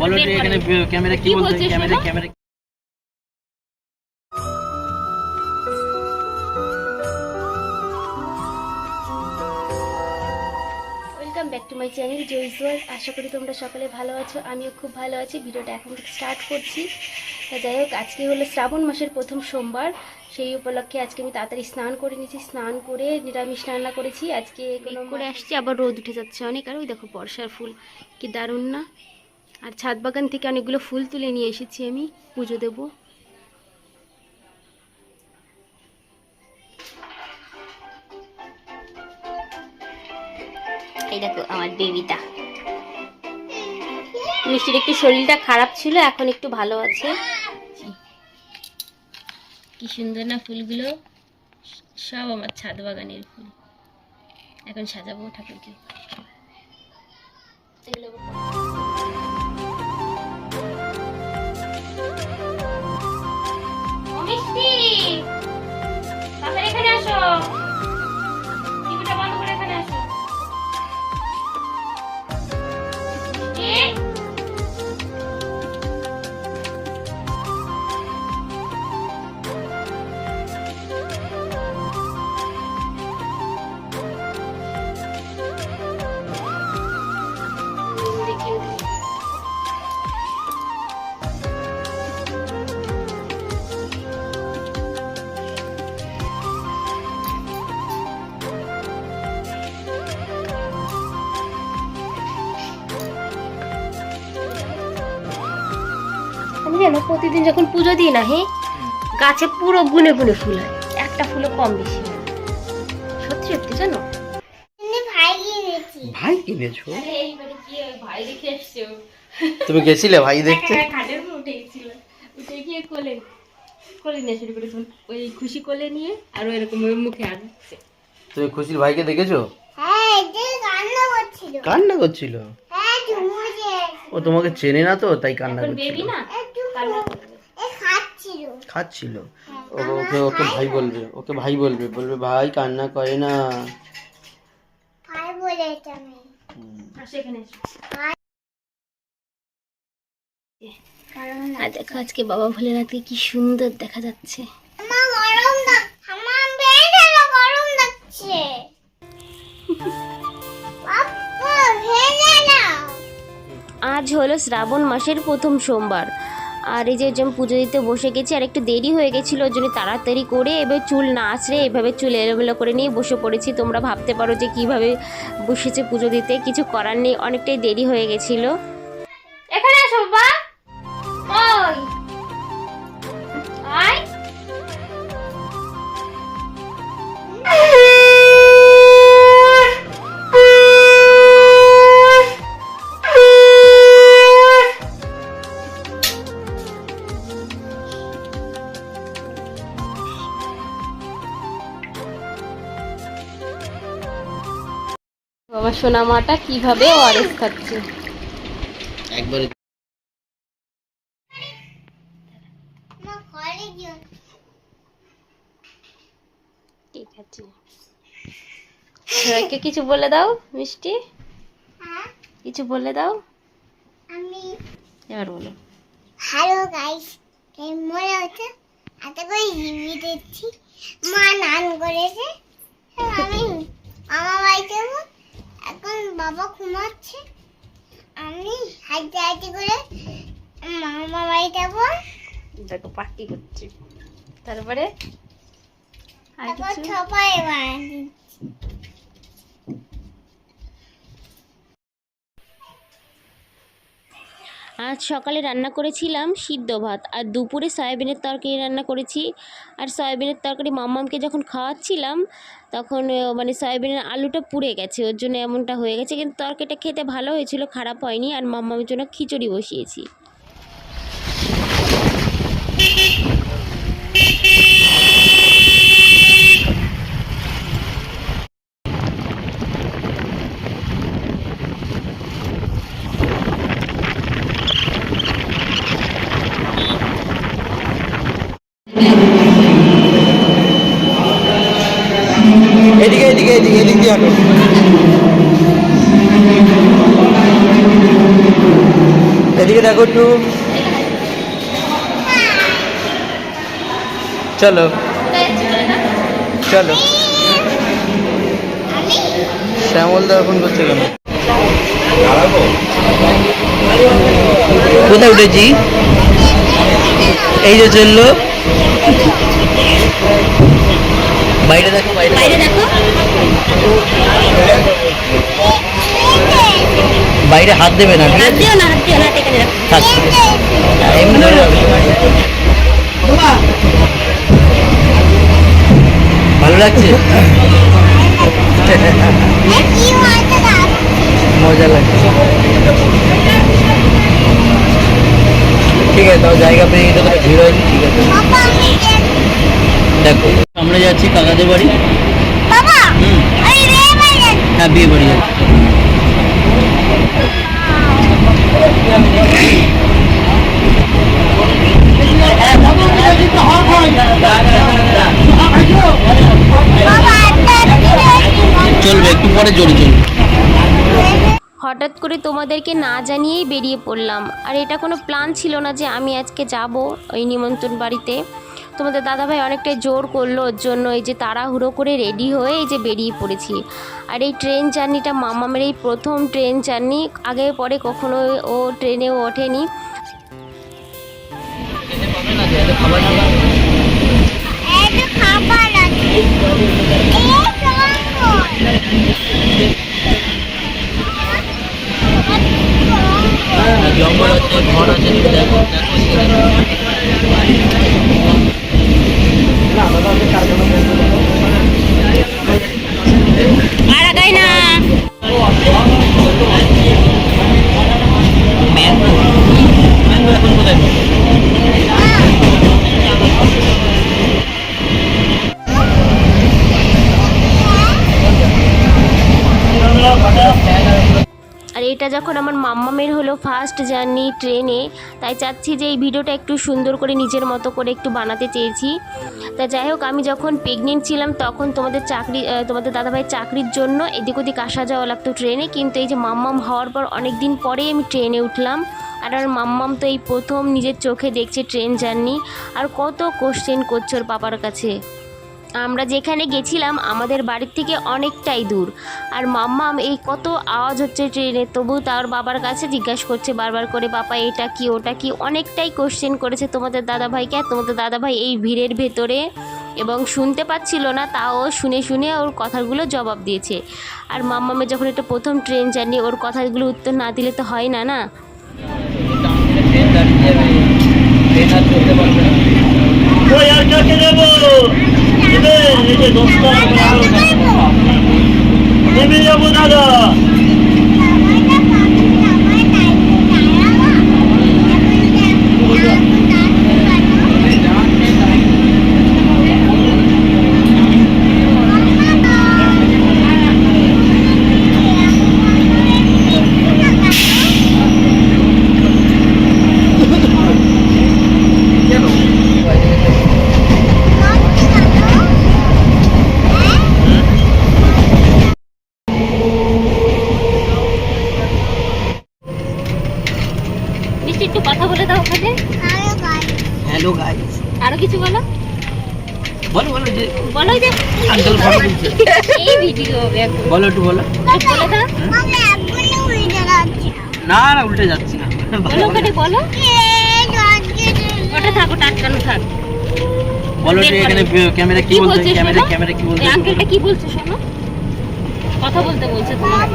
বলো এখানে ক্যামেরা কি কি বলছে? Camera camera welcome back to my channel Joy's world আশা করি তোমরা সকলে ভালো আছো আমিও খুব ভালো আছি। ভিডিওটা এখন থেকে স্টার্ট করছি। তা যাই হোক আজকে হলো শ্রাবণ মাসের প্রথম সোমবার। সেই উপলক্ষে আজকে আমি তাড়াতাড়ি স্নান করে নিয়েছি স্নান করে নিরামিষ রান্না করেছি। আজকে করে আসছি আবার রোদ উঠে যাচ্ছে অনেক। আর ওই দেখো বর্ষার ফুল কি দারুণ না? আর ছাদ বাগান থেকে অনেকগুলো ফুল তুলে নিয়ে এসেছি আমি পুজো দেবো। এই দেখো আমার বেবিটা মিষ্টির একটু শরীরটা খারাপ ছিল এখন একটু ভালো আছে। কি সুন্দর না ফুলগুলো? সব আমার ছাদ বাগানের ফুল। এখন সাজাবো ঠাকুরকে। আমি জানো প্রতিদিন যখন পুজো দিই না হ্যাঁ গাছে পুরো গুনে গুনে ফুল হয়। একটা ফুলও কম বেশি হয় সত্যি সত্যি জানো? ভাই কিনেছো। আরে এইবারে কি ওই ভাই দেখে এসছো? তুমি গেছিলে ভাই দেখতে? উঠে গিয়ে কোলে কোলে নিয়ে শুরু করেছিল ওই খুশি কোলে নিয়ে আর এরকম ওই মুখে আনছে তুমি খুশির ভাইকে দেখেছ? হ্যাঁ কান্না করছিল। কান্না করছিল? হ্যাঁ ও তোমাকে চেনে না তো তাই কান্না এখন করছিল। বেবি না? খাচ্ছিল। ওকে ওকে ভাই বলবে ওকে ভাই বলবে বলবে ভাই কান্না করে না। ভাই আমি আর দেখো আজকে বাবা ভোলেনাথকে কি সুন্দর দেখা যাচ্ছে। আজ হলো শ্রাবণ মাসের প্রথম সোমবার। আর এই যে যেমন পুজো দিতে বসে গেছি, আর একটু দেরি হয়ে গেছিল ওই জন্য তাড়াতাড়ি করে এবার চুল না আছড়ে এভাবে চুল এলোমেলো করে নিয়ে বসে পড়েছি। তোমরা ভাবতে পারো যে কীভাবে বসেছে পুজো দিতে, কিছু করার নেই, অনেকটাই দেরি হয়ে গেছিল। এখানে আসো বাবা। বাবা সোনা মাটা কীভাবে ওয়ারেস খাচ্ছে? একবারে আমার ঘরে গিয়ে ঠিক আছে। সবাইকে কিছু বলে দাও মিষ্টি। হ্যাঁ? কিছু বলে দাও। আমি এবার বলো। হ্যালো গাইস মনে হচ্ছে? হাতে করে জিবি দিচ্ছি। মা নান করেছে। আমি মামা বাড়ি যাব এখন বাবা ঘুমাচ্ছে। আমি হাইতে হাইতে করে মামা বাড়ি যাব। দেখো পার্টি করছে। তারপরে আর কিছু? সবাই বাড়ি আজ সকালে রান্না করেছিলাম সিদ্ধ ভাত আর দুপুরে সয়াবিনের তরকারি রান্না করেছি। আর সয়াবিনের তরকারি মাম্মামকে যখন খাওয়াচ্ছিলাম, তখন মানে সয়াবিনের আলুটা পুড়ে গেছে। ওর জন্য এমনটা হয়ে গেছে, কিন্তু তরকারিটা খেতে ভালো হয়েছিল, খারাপ হয়নি। আর মাম্মামের জন্য খিচুড়ি বসিয়েছি। এদিকে এদিকে এদিকে দিয়ে হাঁটো এদিকে দেখো একটু। চলো। চলো। শ্যামল দা এখন করছে কেন? কোথায় উঠেছি? এই যে চলল। বাইরে দেখো বাইরে দেখো। বাইরে হাত দেবে না ঠিক আছে? থাক। এমনি ধরে ভালো লাগছে? মজা লাগছে। ঠিক আছে তাও জায়গা পেয়ে গেলে ভিড় হয়েছে ঠিক আছে। দেখো আমরা যাচ্ছি কাকাদের বাড়ি বাবা হুম ওই রে বাইরে হ্যাঁ হঠাৎ করে তোমাদেরকে না জানিয়েই বেরিয়ে পড়লাম। আর এটা কোনো প্ল্যান ছিল না যে আমি আজকে যাব ওই নিমন্ত্রণ বাড়িতে। তোমাদের দাদাভাই অনেকটাই জোর করল ওর জন্য। এই যে তাড়াহুড়ো করে রেডি হয়ে এই যে বেরিয়ে পড়েছি। আর এই ট্রেন জার্নিটা মামামের এই প্রথম ট্রেন জার্নি আগে পরে কখনো ও ট্রেনেও ওঠেনি। এই জঙ্গল আছে ঘর আছে তুমি দেখো। আর আগাই না যখন আমার মাম্মামের হলো ফার্স্ট জার্নি ট্রেনে, তাই চাচ্ছি যে এই ভিডিওটা একটু সুন্দর করে নিজের মতো করে একটু বানাতে চেয়েছি। তা যাই হোক, আমি যখন প্রেগনেন্ট ছিলাম, তখন তোমাদের চাকরি তোমাদের দাদাভাই চাকরির জন্য এদিক ওদিক আসা যাওয়া লাগতো ট্রেনে, কিন্তু এই যে মাম্মাম হওয়ার পর অনেক দিন পরেই আমি ট্রেনে উঠলাম। আর আমার মাম্মাম তো এই প্রথম নিজের চোখে দেখছে ট্রেন জার্নি। আর কত কোশ্চেন করছে ওর পাপার কাছে। আমরা যেখানে গেছিলাম আমাদের বাড়ির থেকে অনেকটাই দূর। আর মাম্মাম এই কত আওয়াজ হচ্ছে ট্রেনে তবু তার বাবার কাছে জিজ্ঞাসা করছে বারবার করে বাবা এটা কি ওটা কি? অনেকটাই কোশ্চেন করেছে তোমাদের দাদাভাইকে আর তোমাদের দাদাভাই এই ভিড়ের ভেতরে এবং শুনতে পাচ্ছিল না তাও শুনে শুনে ওর কথাগুলো জবাব দিয়েছে। আর মাম্মামের যখন এটা প্রথম ট্রেন জার্নি ওর কথাগুলো উত্তর না দিলে তো হয় না না? ট্রেন আর চলতে পারবে না। ওই আর কাকে দেবো দেবে এই যে দশটা মিষ্টি একটু কথা বলে দাও ওখানে। হ্যালো গাইস আরও কিছু বলো? বলো বলো যে বলো যে আঙ্কেল ফটো তুলছে এই ভিডিও হবে এখন। বলো একটু বলো। বলে দাও না না উল্টে যাচ্ছি না। বলো ওখানে বলো। ওটা থাকো টাটকানো থাক। বলো একটু এখানে ক্যামেরা কি বলছে বলছে ক্যামেরা ক্যামেরা কি বলছে আঙ্কেলটা কি বলছে শোনো? কথা বলতে বলছে তোমার।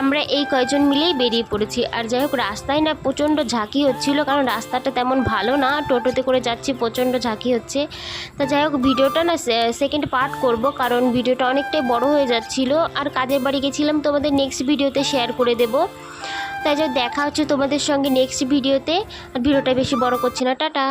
আমরা এই কয়জন মিলেই বেরিয়ে পড়েছি। আর যাই হোক, রাস্তায় না প্রচণ্ড ঝাঁকি হচ্ছিল, কারণ রাস্তাটা তেমন ভালো না। টোটোতে করে যাচ্ছি, প্রচণ্ড ঝাঁকি হচ্ছে। তা যাই হোক, ভিডিওটা না সেকেন্ড পার্ট করব, কারণ ভিডিওটা অনেকটাই বড় হয়ে যাচ্ছিল। আর কাজের বাড়ি গেছিলাম, তোমাদের নেক্সট ভিডিওতে শেয়ার করে দেব। তাই যাই দেখা হচ্ছে তোমাদের সঙ্গে নেক্সট ভিডিওতে। আর ভিডিওটা বেশি বড় করছি না। টাটা!